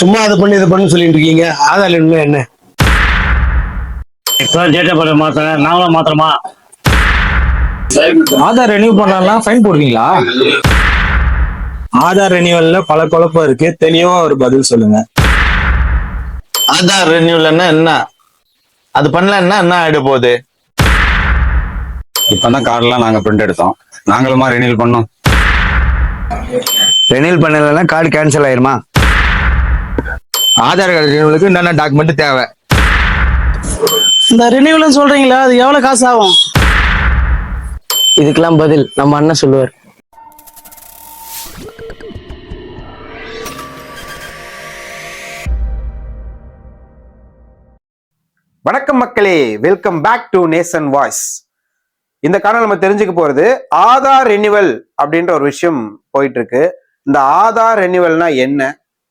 சும்மா அது பண்ணு இது பண்ணு சொல்லிட்டு இருக்கீங்க. ஆதார் என்ன? என்ன இப்போ டேட்டா பர்த் மாத்திரேன் நாங்களும் மாத்திரமா ஆதார் ரெனியூ பண்ணலாம் ஃபைன் போடுவீங்களா? ஆதார் ரெனியூவல்ல பல குழப்பம் இருக்கு. தெளிவா ஒரு பதில் சொல்லுங்க. ஆதார் ரெனியூல்னா என்ன? அது பண்ணலன்னா என்ன ஆயிட போகுது? இப்பதான் கார்டெல்லாம் நாங்க பிரிண்ட் எடுத்தோம். நாங்களுமா ரெனியூல் பண்ணோம். ரெனியூல் பண்ணலைன்னா கார்டு கேன்சல் ஆயிருமா? ஆதார் கார்டு ரெனியூலுக்கு என்னென்ன டாக்குமெண்ட் தேவை? இந்த ரினியூவல்னு சொல்றீங்களா? அது எவ்வளவு காசு ஆகும்? இதுக்கெல்லாம் பதில் நம்ம அண்ணன் சொல்லுவார். வணக்கம் மக்களே. Welcome back to nation voice இந்த காரணம் நம்ம தெரிஞ்சுக்க போறது ஆதார் ரெனிவல் அப்படின்ற ஒரு விஷயம் போயிட்டு இருக்கு. இந்த ஆதார் ரெனிவல்னா என்ன?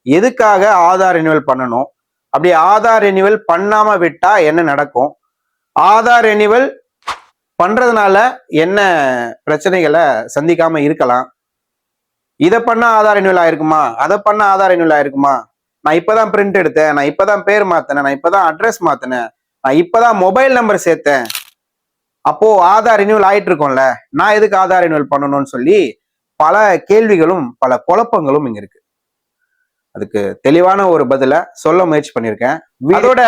எதுக்காக ஆதார் ரெனிவல் பண்ணணும்? அப்படி ஆதார் ரெனிவல் பண்ணாம விட்டா என்ன நடக்கும்? ஆதார் ரெனிவல் பண்றதுனால என்ன பிரச்சனைகளை சந்திக்காம இருக்கலாம். இதை பண்ண ஆதார் ரெனிவல் ஆயிருக்குமா? அதை பண்ண ஆதார் ரெனிவல் ஆயிருக்குமா? நான் இப்பதான் பிரிண்ட் எடுத்தேன் நான் இப்பதான் பேர் மாத்தினேன் நான் இப்பதான் அட்ரஸ் மாத்தினேன் நான் இப்பதான் மொபைல் நம்பர் சேர்த்தேன். அப்போ ஆதார் ரினியூவல் ஆயிட்டு இருக்கோம்ல நான் எதுக்கு ஆதார் ரினியூவல் பண்ணணும்னு சொல்லி பல கேள்விகளும் பல குழப்பங்களும் இங்க இருக்கு. அதுக்கு தெளிவான ஒரு பதில சொல்ல முயற்சி பண்ணியிருக்கேன் அதோட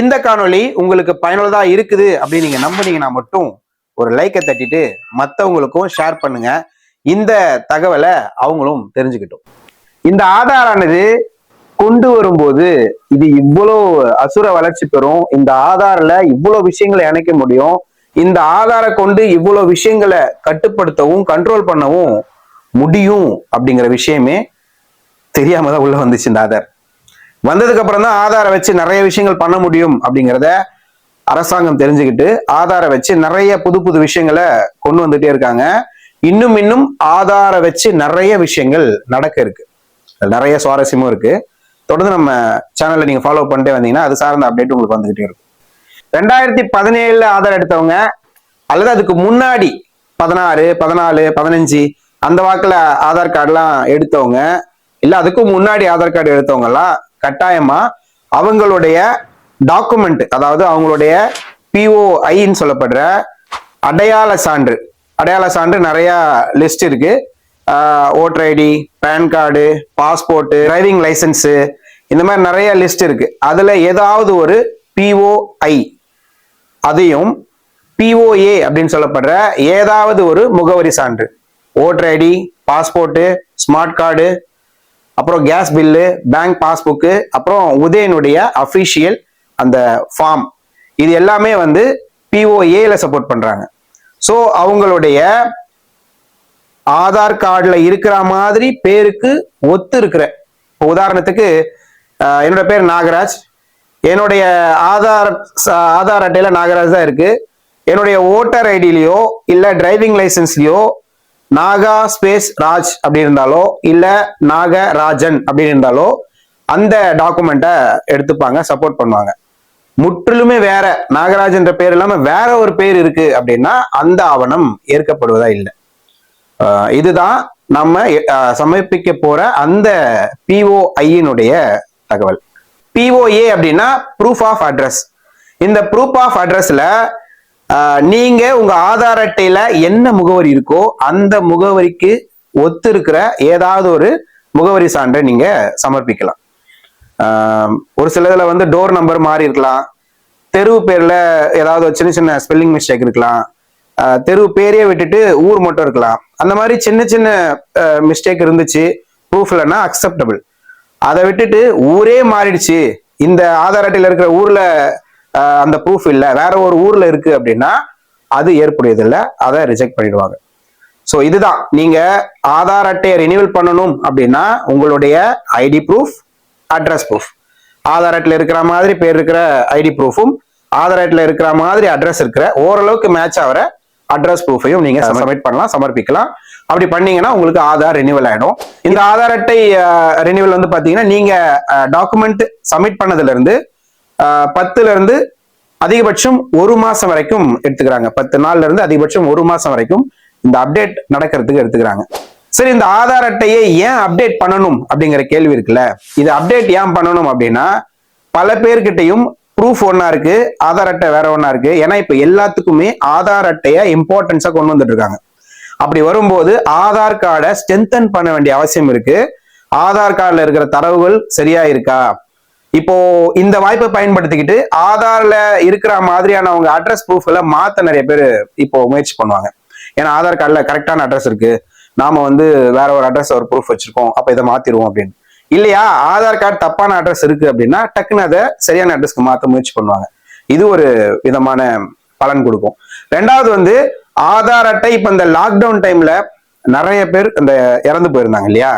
இந்த காணொளி உங்களுக்கு பயனுள்ளதா இருக்குது அப்படின்னு நீங்க நம்புனீங்கன்னா மட்டும் ஒரு லைக்கை தட்டிட்டு மத்தவங்களுக்கும் ஷேர் பண்ணுங்க. இந்த தகவலை அவங்களும் தெரிஞ்சுக்கிட்டும். இந்த ஆதாரானது கொண்டு வரும்போது இது இவ்வளோ அசுர வளர்ச்சி பெறும். இந்த ஆதார்ல இவ்வளோ விஷயங்களை இணைக்க முடியும். இந்த ஆதாரை கொண்டு இவ்வளோ விஷயங்களை கட்டுப்படுத்தவும் கண்ட்ரோல் பண்ணவும் முடியும் அப்படிங்கிற விஷயமே தெரியாம தான் உள்ள வந்துச்சு இந்த ஆதார். வந்ததுக்கு அப்புறம் தான் ஆதாரை வச்சு நிறைய விஷயங்கள் பண்ண முடியும் அப்படிங்கிறத அரசாங்கம் தெரிஞ்சுக்கிட்டு ஆதாரை வச்சு நிறைய புது புது விஷயங்களை கொண்டு வந்துட்டே இருக்காங்க. இன்னும் இன்னும் ஆதாரை வச்சு நிறைய விஷயங்கள் நடக்க இருக்கு. நிறைய சுவாரஸ்யமும் இருக்கு. தொடர்ந்து நம்ம சேனல்ல நீங்க ஃபாலோ பண்ணிட்டே வந்தீங்கன்னா அது சார்ந்த அப்டேட் உங்களுக்கு வந்துகிட்டே இருக்கும். ரெண்டாயிரத்தி பதினேழுல ஆதார் எடுத்தவங்க அல்லது அதுக்கு முன்னாடி பதினாறு பதினாலு பதினஞ்சு அந்த வாக்குல ஆதார் கார்டுலாம் எடுத்தவங்க இல்ல அதுக்கும் முன்னாடி ஆதார் கார்டு எடுத்தவங்க எல்லாம் கட்டாயமா அவங்களுடைய டாக்குமெண்ட் அதாவது அவங்களுடைய பிஓஐன்னு சொல்லப்படுற அடையாள சான்று அடையாள சான்று நிறைய லிஸ்ட் இருக்கு. Voter ID PAN card passport driving licence இந்த மாதிரி நிறைய லிஸ்ட் இருக்கு. அதுல ஏதாவது ஒரு பிஓஐ அதையும் பிஓஏ அப்படின்னு சொல்லப்படுற ஏதாவது ஒரு முகவரி சான்று. Voter ID passport smart card அப்புறம் கேஸ் பில்லு பேங்க் பாஸ்புக்கு அப்புறம் உதயனுடைய அஃபிஷியல் அந்த ஃபார்ம் இது எல்லாமே வந்து பிஓஏல சப்போர்ட் பண்றாங்க. ஸோ அவங்களுடைய ஆதார் கார்டில் இருக்கிற மாதிரி பேருக்கு ஒத்து இருக்கிற இப்போ உதாரணத்துக்கு என்னோட பேர் நாகராஜ். என்னுடைய ஆதார் ஆதார் அட்டையில நாகராஜ் தான் இருக்கு. என்னுடைய ஓட்டர் ஐடியிலையோ இல்லை டிரைவிங் லைசன்ஸ்லையோ நாகா ஸ்பேஸ் ராஜ் அப்படி இருந்தாலோ இல்ல நாகராஜன் அப்படின்னு இருந்தாலோ அந்த டாக்குமெண்ட்டை எடுத்துப்பாங்க சப்போர்ட் பண்ணுவாங்க. முற்றிலுமே வேற நாகராஜன்ற பேர் இல்லாம வேற ஒரு பேர் இருக்கு அப்படின்னா அந்த ஆவணம் ஏற்கப்படுவதா இல்லை. ஆஹ் இதுதான் நம்ம சமர்ப்பிக்க போற அந்த பிஓஐயினுடைய தகவல். பிஓஏ அப்படின்னா ப்ரூஃப் ஆஃப் அட்ரஸ் இந்த ப்ரூஃப் ஆஃப் அட்ரஸ்ல நீங்க உங்க ஆதார் அட்டையில என்ன முகவரி இருக்கோ அந்த முகவரிக்கு ஒத்து இருக்கிற ஏதாவது ஒரு முகவரி சான்றை நீங்க சமர்ப்பிக்கலாம். ஒரு சிலதுல வந்து டோர் நம்பர் மாறி இருக்கலாம். தெரு பேர்ல ஏதாவது ஒரு சின்ன சின்ன ஸ்பெல்லிங் மிஸ்டேக் இருக்கலாம். தெரு பேரையே விட்டுட்டு ஊர் மட்டும் இருக்கலாம். அந்த மாதிரி சின்ன சின்ன மிஸ்டேக் இருந்துச்சு ப்ரூஃப் இல்லைன்னா அக்செப்டபிள் அதை விட்டுட்டு ஊரே மாறிடுச்சு. இந்த ஆதார் அட்டையில இருக்கிற ஊர்ல அந்த ப்ரூஃப் இல்லை. வேற ஒரு ஊர்ல இருக்கு அப்படின்னா அது ஏற்புடையது இல்லை அதை ரிஜெக்ட் பண்ணிடுவாங்க. ஸோ இதுதான். நீங்க ஆதார் அட்டையை ரினிவல் பண்ணணும் அப்படின்னா உங்களுடைய ID proof address proof Aadhaar அட்டையில் இருக்கிற மாதிரி பேர் இருக்கிற ஐடி ப்ரூஃபும் ஆதார் அட்டையில் இருக்கிற மாதிரி அட்ரஸ் இருக்கிற ஓரளவுக்கு மேட்ச் ஆகிற அட்ரஸ் ப்ரூஃபையும் நீங்க சப்மிட் பண்ணலாம் சமர்ப்பிக்கலாம். அப்படி பண்ணீங்கன்னா உங்களுக்கு ஆதார் ரெனிவல் ஆயிடும். இந்த ஆதார் அட்டை ரெனிவல் வந்து பாத்தீங்கன்னா நீங்க டாக்குமெண்ட் சப்மிட் பண்ணதுல இருந்து பத்துல இருந்து அதிகபட்சம் ஒரு மாசம் வரைக்கும் எடுத்துக்கிறாங்க. பத்து நாள்ல இருந்து அதிகபட்சம் ஒரு மாசம் வரைக்கும் இந்த அப்டேட் நடக்கிறதுக்கு எடுத்துக்கிறாங்க. சரி இந்த ஆதார் அட்டையை ஏன் அப்டேட் பண்ணணும் அப்படிங்கிற கேள்வி இருக்குல்ல? இது அப்டேட் ஏன் பண்ணணும் அப்படின்னா பல பேர்கிட்டையும் ப்ரூஃப் ஒன்னா இருக்கு ஆதார் அட்டை வேற ஒன்னா இருக்கு. ஏன்னா இப்ப எல்லாத்துக்குமே ஆதார் அட்டையை இம்பார்ட்டன்ஸா கொண்டு வந்துட்டு இருக்காங்க. அப்படி வரும்போது ஆதார் கார்டை ஸ்ட்ரென்தன் பண்ண வேண்டிய அவசியம் இருக்கு. ஆதார் கார்டில் இருக்கிற தரவுகள் சரியா இருக்கா இப்போ இந்த வாய்ப்பை பயன்படுத்திக்கிட்டு ஆதார்ல இருக்கிற மாதிரியான அவங்க அட்ரஸ் ப்ரூஃப்ல மாத்த நிறைய பேர் இப்போ முயற்சி பண்ணுவாங்க. ஏன்னா ஆதார் கார்டில் கரெக்டான அட்ரஸ் இருக்கு. நாம வந்து வேற ஒரு அட்ரஸ் ஒரு ப்ரூஃப் வச்சிருக்கோம். அப்ப இதை மாத்திடுவோம் அப்படின்னு. இல்லையா? ஆதார் கார்டு தப்பான அட்ரஸ் இருக்கு அப்படின்னா டக்குன்னு அதை சரியான அட்ரஸ்க்கு மாத்த முயற்சி பண்ணுவாங்க. இது ஒரு விதமான பலன் கொடுக்கும். ரெண்டாவது வந்து ஆதார் அட்டை இப்ப இந்த லாக்டவுன் டைம்ல நிறைய பேர் இந்த இறந்து போயிருந்தாங்க இல்லையா?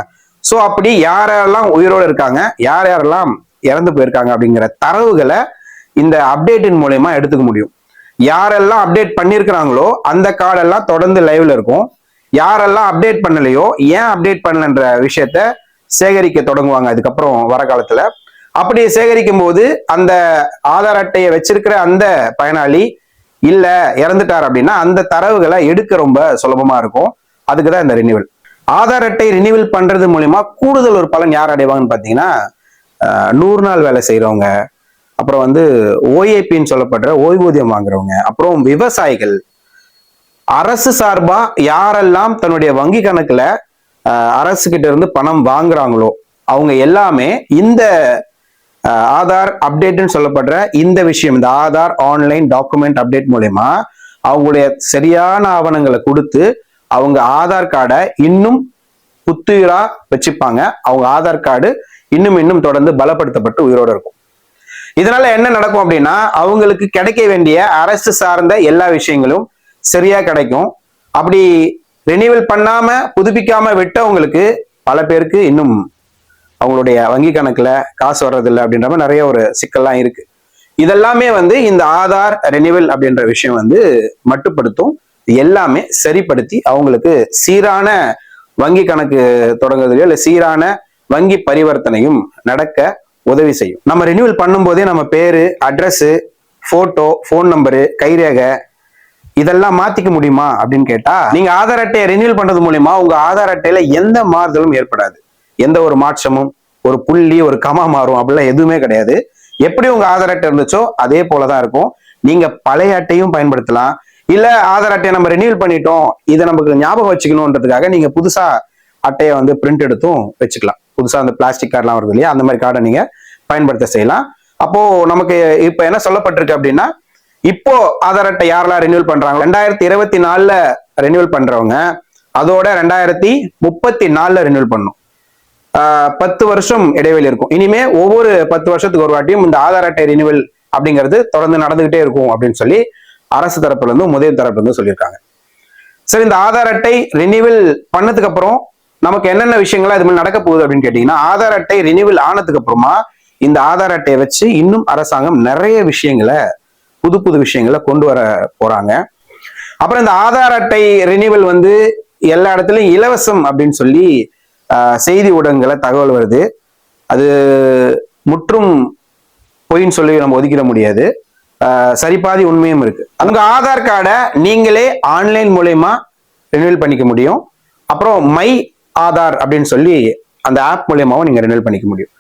சோ அப்படி யார் யாரெல்லாம் உயிரோடு இருக்காங்க? யார் யாரெல்லாம் இறந்து போயிருக்காங்க அப்படிங்கிற தரவுகளை இந்த அப்டேட்டின் மூலயமா எடுத்துக்க முடியும். யாரெல்லாம் அப்டேட் பண்ணியிருக்கிறாங்களோ அந்த கார்டெல்லாம் தொடர்ந்து லைவ்ல இருக்கும். யாரெல்லாம் அப்டேட் பண்ணலையோ ஏன் அப்டேட் பண்ணலன்ற விஷயத்த சேகரிக்க தொடங்குவாங்க. அதுக்கப்புறம் வர காலத்துல. அப்படி சேகரிக்கும் போது அந்த ஆதார் அட்டையை வச்சிருக்கிற அந்த பயனாளி இல்ல இறந்துட்டார் அப்படின்னா அந்த தரவுகளை எடுக்க ரொம்ப சுலபமா இருக்கும். அதுக்கு தான் இந்த ரினிவல் ஆதார் அட்டை ரினிவல் பண்றது மூலியமா கூடுதல் ஒரு பலன் யார் அடைவாங்கன்னு பாத்தீங்கன்னா நூறு நாள் வேலை செய்கிறவங்க அப்புறம் வந்து ஓஏபின்னு சொல்லப்படுற ஓய்வூதியம் வாங்குறவங்க அப்புறம் விவசாயிகள் அரசு சார்பா யாரெல்லாம் தன்னுடைய வங்கி கணக்குல அரசுக்கிட்ட அரசு கிட்ட இருந்து பணம் வாங்குறாங்களோ அவங்க எல்லாமே இந்த ஆதார் அப்டேட்னு சொல்லப்படுற இந்த விஷயம் இந்த ஆதார் ஆன்லைன் டாக்குமெண்ட் அப்டேட் மூலயமா அவங்களுடைய சரியான ஆவணங்களை கொடுத்து அவங்க ஆதார் கார்டை இன்னும் புத்துயிரா வச்சுப்பாங்க. அவங்க ஆதார் கார்டு இன்னும் இன்னும் தொடர்ந்து பலப்படுத்தப்பட்டு உயிரோடு இருக்கும். இதனால என்ன நடக்கும் அப்படின்னா அவங்களுக்கு கிடைக்க வேண்டிய அரசு சார்ந்த எல்லா விஷயங்களும் சரியா கிடைக்கும். அப்படி ரெனிவல் பண்ணாம புதுப்பிக்காம விட்டவங்களுக்கு பல பேருக்கு இன்னும் அவங்களுடைய வங்கி கணக்குல காசு வர்றதில்லை அப்படின்ற மாதிரி நிறைய ஒரு சிக்கல்லாம் இருக்கு. இதெல்லாமே வந்து இந்த ஆதார் ரெனிவல் அப்படின்ற விஷயம் வந்து மட்டுப்படுத்தும் எல்லாமே சரிப்படுத்தி அவங்களுக்கு சீரான வங்கி கணக்கு தொடங்குறதுலையோ இல்லை சீரான வங்கி பரிவர்த்தனையும் நடக்க உதவி செய்யும். நம்ம ரினியூவல் பண்ணும்போதே நம்ம பேரு அட்ரஸ் போட்டோ ஃபோன் நம்பரு கைரேகை இதெல்லாம் மாத்திக்க முடியுமா அப்படின்னு கேட்டா நீங்க ஆதார் அட்டையை ரெனியூவல் பண்றது மூலியமா உங்க ஆதார் அட்டையில எந்த மாறுதலும் ஏற்படாது. எந்த ஒரு மாற்றமும் ஒரு புள்ளி ஒரு கமா மாறும் அப்படிலாம் எதுவுமே கிடையாது. எப்படி உங்க ஆதார் அட்டை இருந்துச்சோ அதே போலதான் இருக்கும். நீங்க பழைய அட்டையும் பயன்படுத்தலாம். இல்ல ஆதார் அட்டையை நம்ம ரெனியூவல் பண்ணிட்டோம் இதை நமக்கு ஞாபகம் வச்சுக்கணுன்றதுக்காக நீங்க புதுசா அட்டையை வந்து பிரிண்ட் எடுத்தும் வச்சுக்கலாம். புதுசாக அந்த பிளாஸ்டிக் கார்டெலாம் வருது இல்லையா? அந்த மாதிரி கார்டை நீங்கள் பயன்படுத்த செய்யலாம். அப்போது நமக்கு இப்போ என்ன சொல்லப்பட்டிருக்கு அப்படின்னா இப்போ ஆதார் அட்டை யாரெல்லாம் ரெனியூவல் பண்ணுறாங்க ரெண்டாயிரத்தி இருபத்தி நாலில் ரெனியூவல் பண்ணுறவங்க அதோட ரெண்டாயிரத்தி முப்பத்தி நாலில் ரெனியூவல் பண்ணும். பத்து வருஷம் இடைவெளி இருக்கும். இனிமே ஒவ்வொரு பத்து வருஷத்துக்கு ஒரு வாட்டியும் இந்த ஆதார் அட்டை ரினிவல் அப்படிங்கிறது தொடர்ந்து நடந்துகிட்டே இருக்கும் அப்படின்னு சொல்லி அரசு தரப்புல இருந்தும் முதல் தரப்புல இருந்தும் சொல்லியிருக்காங்க. சரி இந்த ஆதார் அட்டை ரினிவல் பண்ணதுக்கு அப்புறம் நமக்கு என்னென்ன விஷயங்கள்லாம் இது மாதிரி நடக்க போகுது அப்படின்னு கேட்டீங்கன்னா ஆதார் அட்டை ரினிவல் ஆனதுக்கு அப்புறமா இந்த ஆதார் அட்டையை வச்சு இன்னும் அரசாங்கம் நிறைய விஷயங்களை புது புது விஷயங்களை கொண்டு வர போறாங்க. அப்புறம் இந்த ஆதார் அட்டை ரினிவல் வந்து எல்லா இடத்துலையும் இலவசம் அப்படின்னு சொல்லி செய்தி ஊடகங்களை தகவல் வருது. அது முற்றும் பொய்ன்னு சொல்லி நம்ம ஒதுக்கிட முடியாது. சரிபாதி உண்மையும் இருக்கு. உங்க ஆதார் கார்டை நீங்களே ஆன்லைன் மூலயமா ரினிவல் பண்ணிக்க முடியும். அப்புறம் மை ஆதார் அப்படின்னு சொல்லி அந்த ஆப் மூலியமாவும் நீங்க ரெனிவல் பண்ணிக்க முடியும்.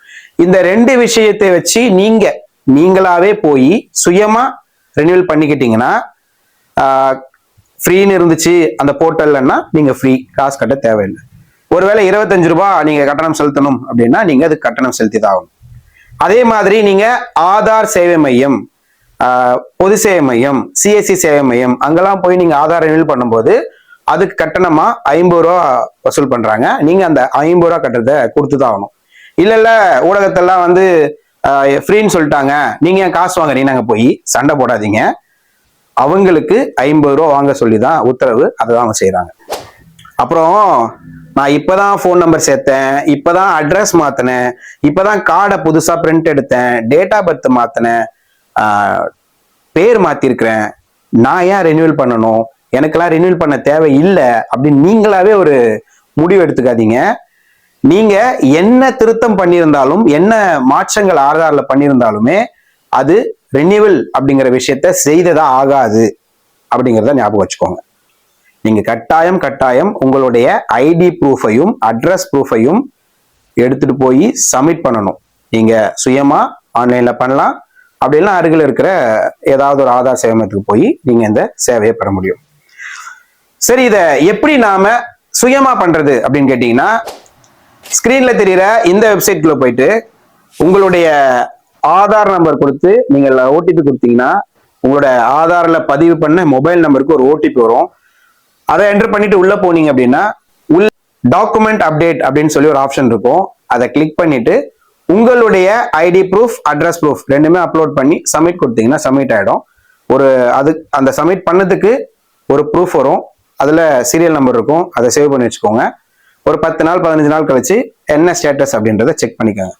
இந்த ரெண்டு விஷயத்தை வச்சு நீங்க நீங்களாவே போய் சுயமா ரெனிவல் பண்ணிக்கிட்டீங்கன்னா ஃப்ரீன்னு இருந்துச்சு அந்த போர்ட்டல்லன்னா நீங்க ஃப்ரீ காசு கட்ட தேவையில்லை. ஒருவேளை இருபத்தஞ்சு ரூபாய் நீங்க கட்டணம் செலுத்தணும் அப்படின்னா நீங்க அது கட்டணம் செலுத்தி தான் ஆகணும். அதே மாதிரி நீங்க ஆதார் சேவை மையம் பொது சேவை மையம் சிஎஸ்சி சேவை மையம் அங்கெல்லாம் போய் நீங்க ஆதார் ரெனிவல் பண்ணும்போது அதுக்கு கட்டணமா ஐம்பது ரூபா வசூல் பண்றாங்க. நீங்க அந்த ஐம்பது ரூபா கட்டணத்தை கொடுத்து தான் ஆகணும். இல்ல இல்ல ஊடகத்தெல்லாம் வந்து ஃப்ரீன்னு சொல்லிட்டாங்க. நீங்க ஏன் காசு வாங்குறீங்க நாங்க போய் சண்டை போடாதீங்க. அவங்களுக்கு ஐம்பது ரூபா வாங்க சொல்லி தான் உத்தரவு. அதை தான் அவங்க செய்றாங்க. அப்புறம் நான் இப்போதான் ஃபோன் நம்பர் சேர்த்தேன். இப்போதான் அட்ரஸ் மாத்தினேன். இப்போதான் கார்டை புதுசாக பிரிண்ட் எடுத்தேன். டேட் ஆஃப் பர்த் மாத்தினேன். பேர் மாத்திருக்கிறேன். நான் ஏன் ரெனியூவல் பண்ணணும்? எனக்கெல்லாம் ரினியூல் பண்ண தேவை இல்லை அப்படின்னு நீங்களாவே ஒரு முடிவு எடுத்துக்காதீங்க. நீங்க என்ன திருத்தம் பண்ணியிருந்தாலும் என்ன மாற்றங்கள் ஆதார்ல பண்ணியிருந்தாலுமே அது ரினியூவல் அப்படிங்கிற விஷயத்த செய்ததா ஆகாது அப்படிங்கிறத ஞாபகம் வச்சுக்கோங்க. நீங்க கட்டாயம் கட்டாயம் உங்களுடைய ஐடி ப்ரூஃபையும் அட்ரஸ் ப்ரூஃபையும் எடுத்துட்டு போய் சப்மிட் பண்ணணும். நீங்க சுயமா ஆன்லைன்ல பண்ணலாம். அப்படிலாம் அருகில் இருக்கிற ஏதாவது ஒரு ஆதார் சேவகத்துக்கு போய் நீங்க இந்த சேவையை பெற முடியும். சரி இதை எப்படி நாம சுயமா பண்றது அப்படின்னு கேட்டீங்கன்னா ஸ்கிரீன்ல தெரியுற இந்த வெப்சைட்குள்ள போயிட்டு உங்களுடைய ஆதார் நம்பர் கொடுத்து நீங்க ஓடிபி கொடுத்தீங்கன்னா உங்களோட ஆதார்ல பதிவு பண்ண மொபைல் நம்பருக்கு ஒரு ஓடிபி வரும். அதை என்டர் பண்ணிட்டு உள்ள போனீங்க அப்படின்னா உள் டாக்குமெண்ட் அப்டேட் அப்படின்னு சொல்லி ஒரு ஆப்ஷன் இருக்கும். அதை கிளிக் பண்ணிட்டு உங்களுடைய ஐடி ப்ரூஃப் அட்ரஸ் ப்ரூஃப் ரெண்டுமே அப்லோட் பண்ணி சப்மிட் கொடுத்தீங்கன்னா சப்மிட் ஆகிடும் ஒரு அது அந்த சப்மிட் பண்ணதுக்கு ஒரு ப்ரூஃப் வரும். அதில் சீரியல் நம்பர் இருக்கும். அதை சேவ் பண்ணி வச்சுக்கோங்க. ஒரு பத்து நாள் பதினஞ்சு நாள் கழிச்சு என்ன ஸ்டேட்டஸ் அப்படின்றத செக் பண்ணிக்கோங்க.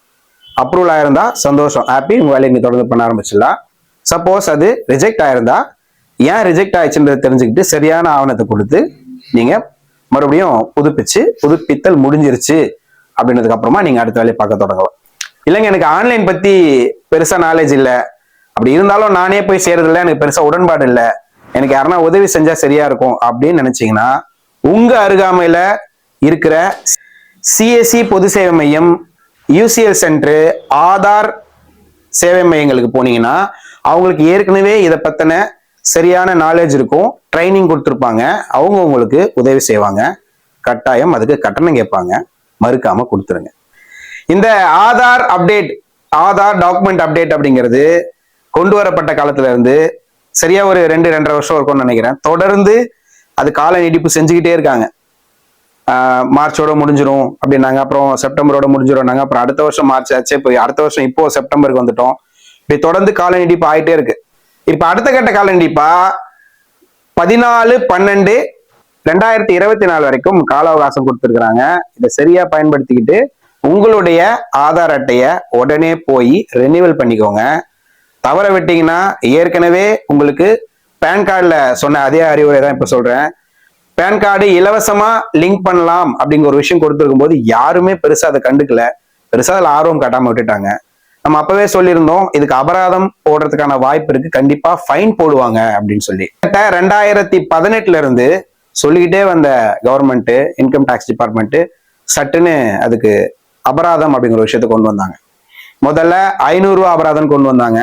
அப்ரூவல் ஆயிருந்தா சந்தோஷம் ஹாப்பி உங்கள் வேலையை நீங்கள் தொடர்ந்து பண்ண ஆரம்பிச்சிடலாம். சப்போஸ் அது ரிஜெக்ட் ஆயிருந்தா ஏன் ரிஜெக்ட் ஆயிடுச்சுன்றதை தெரிஞ்சுக்கிட்டு சரியான ஆவணத்தை கொடுத்து நீங்கள் மறுபடியும் புதுப்பிச்சு புதுப்பித்தல் முடிஞ்சிருச்சு அப்படின்றதுக்கு அப்புறமா நீங்கள் அடுத்த வேலையை பார்க்க தொடங்கலாம். இல்லைங்க எனக்கு ஆன்லைன் பற்றி பெருசாக நாலேஜ் இல்லை. அப்படி இருந்தாலும் நானே போய் செய்யறதுல எனக்கு பெருசாக உடன்பாடு இல்லை. எனக்கு யாருன்னா உதவி செஞ்சா சரியா இருக்கும் அப்படின்னு நினைச்சீங்கன்னா உங்க அருகாமையில இருக்கிற சிஎஸ்சி பொது சேவை மையம் யூசிஎல் சென்டர் ஆதார் சேவை மையங்களுக்கு போனீங்கன்னா அவங்களுக்கு ஏற்கனவே இதை பத்தின சரியான நாலேஜ் இருக்கும் ட்ரைனிங் கொடுத்துருப்பாங்க. அவங்க உங்களுக்கு உதவி செய்வாங்க. கட்டாயம் அதுக்கு கட்டணம் கேட்பாங்க. மறுக்காம கொடுத்துருங்க. இந்த Aadhaar update Aadhaar document update அப்படிங்கிறது கொண்டு வரப்பட்ட காலத்துல இருந்து சரியா ஒரு ரெண்டு ரெண்டரை வருஷம் இருக்கும்னு நினைக்கிறேன். தொடர்ந்து அது கால நீட்டிப்பு செஞ்சுக்கிட்டே இருக்காங்க. மார்ச்சோட முடிஞ்சிடும் அப்படின்னாங்க. அப்புறம் செப்டம்பரோட முடிஞ்சிடும்னாங்க அப்புறம் அடுத்த வருஷம் மார்ச் ஆச்சு. இப்போ அடுத்த வருஷம் இப்போ செப்டம்பருக்கு வந்துட்டோம். இப்படி தொடர்ந்து கால நீட்டிப்பு ஆயிட்டே இருக்கு. இப்போ அடுத்த கட்ட கால நீட்டிப்பா பதினாலு பன்னெண்டு ரெண்டாயிரத்தி இருபத்தி நாலு வரைக்கும் கால அவகாசம் கொடுத்துருக்குறாங்க. இதை சரியா பயன்படுத்திக்கிட்டு உங்களுடைய ஆதார் அட்டையை உடனே போய் ரெனிவல் பண்ணிக்கோங்க. தவற விட்டீங்கன்னா ஏற்கனவே உங்களுக்கு பேன் கார்டில் சொன்ன அதே அறிவுரை தான் இப்போ சொல்கிறேன் பேன் கார்டு இலவசமாக லிங்க் பண்ணலாம் அப்படிங்கிற ஒரு விஷயம் கொடுத்துருக்கும் போது யாருமே பெருசாக அதை கண்டுக்கல. பெருசாக அதில் ஆர்வம் கட்டாமல் விட்டுட்டாங்க. நம்ம அப்பவே சொல்லியிருந்தோம் இதுக்கு அபராதம் போடுறதுக்கான வாய்ப்பு இருக்கு. கண்டிப்பா ஃபைன் போடுவாங்க அப்படின்னு சொல்லி. கிட்ட ரெண்டாயிரத்தி பதினெட்டுல இருந்து சொல்லிக்கிட்டே வந்த கவர்மெண்ட் இன்கம் டேக்ஸ் டிபார்ட்மெண்ட் சட்டுன்னு அதுக்கு அபராதம் அப்படிங்கிற ஒரு கொண்டு வந்தாங்க. முதல்ல ஐநூறுரூவா அபராதம் கொண்டு வந்தாங்க.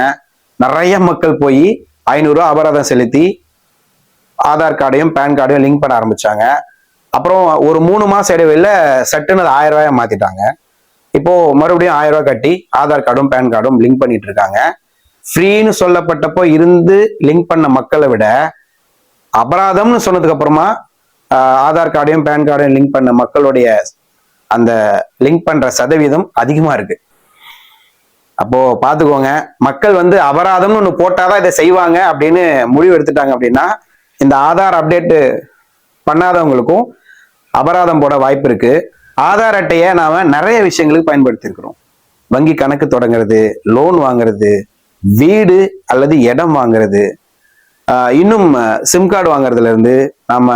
நிறைய மக்கள் போய் ஐநூறுரூவா அபராதம் செலுத்தி ஆதார் கார்டையும் பேன் கார்டையும் லிங்க் பண்ண ஆரம்பிச்சாங்க. அப்புறம் ஒரு மூணு மாசம் இடைவெளியில சட்டுன்னு அது ஆயிரம் ரூபாயா மாத்திட்டாங்க. இப்போ மறுபடியும் ஆயிரம் ரூபாய் கட்டி ஆதார் கார்டும் பேன் கார்டும் லிங்க் பண்ணிட்டு இருக்காங்க. ஃப்ரீன்னு சொல்லப்பட்டப்போ இருந்து லிங்க் பண்ண மக்களை விட அபராதம்னு சொன்னதுக்கு அப்புறமா ஆதார் கார்டையும் பேன் கார்டையும் லிங்க் பண்ண மக்களுடைய அந்த லிங்க் பண்ற சதவீதம் அதிகமா இருக்கு. அப்போ பாத்துக்கோங்க மக்கள் வந்து அபராதம்னு ஒண்ணு போட்டாதான் இதை செய்வாங்க அப்படின்னு முடிவு எடுத்துட்டாங்க அப்படின்னா இந்த ஆதார் அப்டேட்டு பண்ணாதவங்களுக்கும் அபராதம் போட வாய்ப்பு இருக்கு. ஆதார் அட்டையை நாம நிறைய விஷயங்களுக்கு பயன்படுத்தியிருக்கிறோம். வங்கி கணக்கு தொடங்குறது லோன் வாங்குறது வீடு அல்லது இடம் வாங்குறது இன்னும் சிம் கார்டு வாங்குறதுல இருந்து நம்ம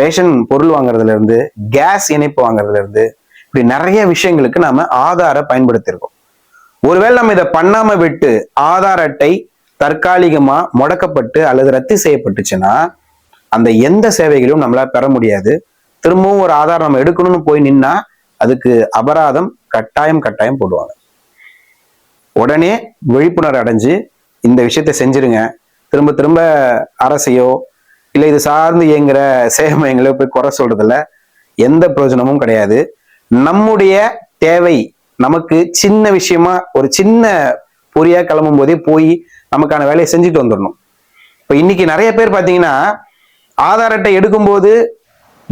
ரேஷன் பொருள் வாங்குறதுல இருந்து கேஸ் இணைப்பு வாங்குறதுல இருந்து இப்படி நிறைய விஷயங்களுக்கு நாம ஆதாரை பயன்படுத்தியிருக்கோம். ஒருவேளை நம்ம இதை பண்ணாம விட்டு ஆதார் அட்டை தற்காலிகமா முடக்கப்பட்டு அல்லது ரத்து செய்யப்பட்டுச்சுன்னா அந்த எந்த சேவைகளையும் நம்மளால பெற முடியாது. திரும்பவும் ஒரு ஆதார் நம்ம எடுக்கணும்னு போய் நின்னா அதுக்கு அபராதம் கட்டாயம் கட்டாயம் போடுவாங்க. உடனே விழிப்புணர்வு அடைஞ்சு இந்த விஷயத்தை செஞ்சிருங்க. திரும்ப திரும்ப அரசையோ இல்லை இது சார்ந்து இயங்குற சேவை மையங்களோ போய் குறை சொல்றதுல எந்த பிரயோஜனமும் கிடையாது. நம்முடைய தேவை நமக்கு சின்ன விஷயமா ஒரு சின்ன பொறியா கிளம்பும் போதே போய் நமக்கான வேலையை செஞ்சுட்டு வந்துடணும். இப்போ இன்னைக்கு நிறைய பேர் பார்த்தீங்கன்னா ஆதார் அட்டை எடுக்கும்போது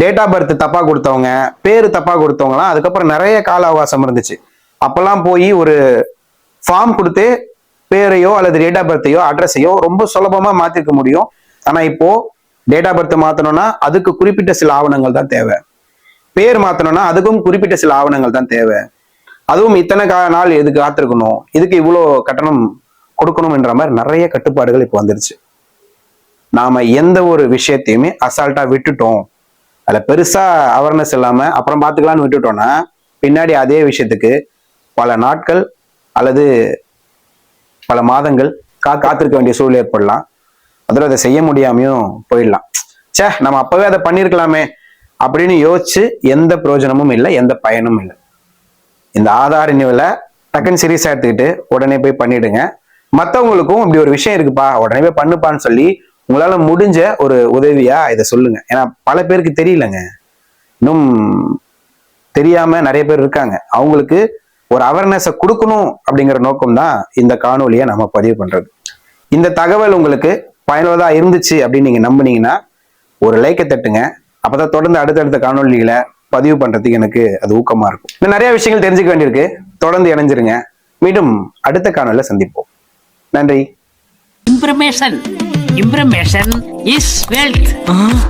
டேட் ஆஃப் பர்த் தப்பா கொடுத்தவங்க பேர் தப்பா கொடுத்தவங்கலாம் அதுக்கப்புறம் நிறைய கால அவகாசம் இருந்துச்சு. அப்பெல்லாம் போய் ஒரு ஃபார்ம் கொடுத்து பேரையோ அல்லது டேட் ஆஃப் பர்த்தையோ அட்ரஸையோ ரொம்ப சுலபமா மாத்திருக்க முடியும். ஆனா இப்போ டேட் ஆஃப் பர்த் மாத்தணும்னா அதுக்கு குறிப்பிட்ட சில ஆவணங்கள் தான் தேவை. பேர் மாத்தணும்னா அதுக்கும் குறிப்பிட்ட சில ஆவணங்கள் தான் தேவை. அதுவும் இத்தனை கா நாள் எதுக்கு காத்திருக்கணும். இதுக்கு இவ்வளோ கட்டணம் கொடுக்கணும்ன்ற மாதிரி நிறைய கட்டுப்பாடுகள் இப்போ வந்துருச்சு. நாம எந்த ஒரு விஷயத்தையுமே அசால்ட்டா விட்டுட்டோம். அதுல பெருசா அவேர்னஸ் இல்லாம அப்புறம் பார்த்துக்கலான்னு விட்டுட்டோம்னா பின்னாடி அதே விஷயத்துக்கு பல நாட்கள் அல்லது பல மாதங்கள் கா காத்திருக்க வேண்டிய சூழல் ஏற்படலாம். அதில் அதை செய்ய முடியாமையும் போயிடலாம். ச்சே நம்ம அப்பவே அதை பண்ணியிருக்கலாமே அப்படின்னு யோசிச்சு எந்த பிரயோஜனமும் இல்லை எந்த பயனும் இல்லை. இந்த ஆதார் நியூவில் டக்குன்னு சீரியஸ் எடுத்துக்கிட்டு உடனே போய் பண்ணிடுங்க. மற்றவங்களுக்கும் இப்படி ஒரு விஷயம் இருக்குப்பா உடனே போய் பண்ணுப்பான்னு சொல்லி உங்களால் முடிஞ்ச ஒரு உதவியா இதை சொல்லுங்க. ஏன்னா பல பேருக்கு தெரியலங்க. இன்னும் தெரியாம நிறைய பேர் இருக்காங்க. அவங்களுக்கு ஒரு அவேர்னஸை கொடுக்கணும் அப்படிங்கிற நோக்கம் தான் இந்த காணொலியை நம்ம பதிவு பண்றது. இந்த தகவல் உங்களுக்கு பயனுள்ளதாக இருந்துச்சு அப்படின்னு நீங்க நம்புனீங்கன்னா ஒரு லைக்கை தட்டுங்க. அப்பதான் தொடர்ந்து அடுத்தடுத்த காணொலிகளை பதிவு பண்றதுக்கு எனக்கு அது ஊக்கமா இருக்கும். இன்னும் நிறைய விஷயங்கள் தெரிஞ்சுக்க வேண்டியிருக்கு. தொடர்ந்து இணைஞ்சிருங்க. மீண்டும் அடுத்த காணொலியில் சந்திப்போம். நன்றி. Information. Information is wealth.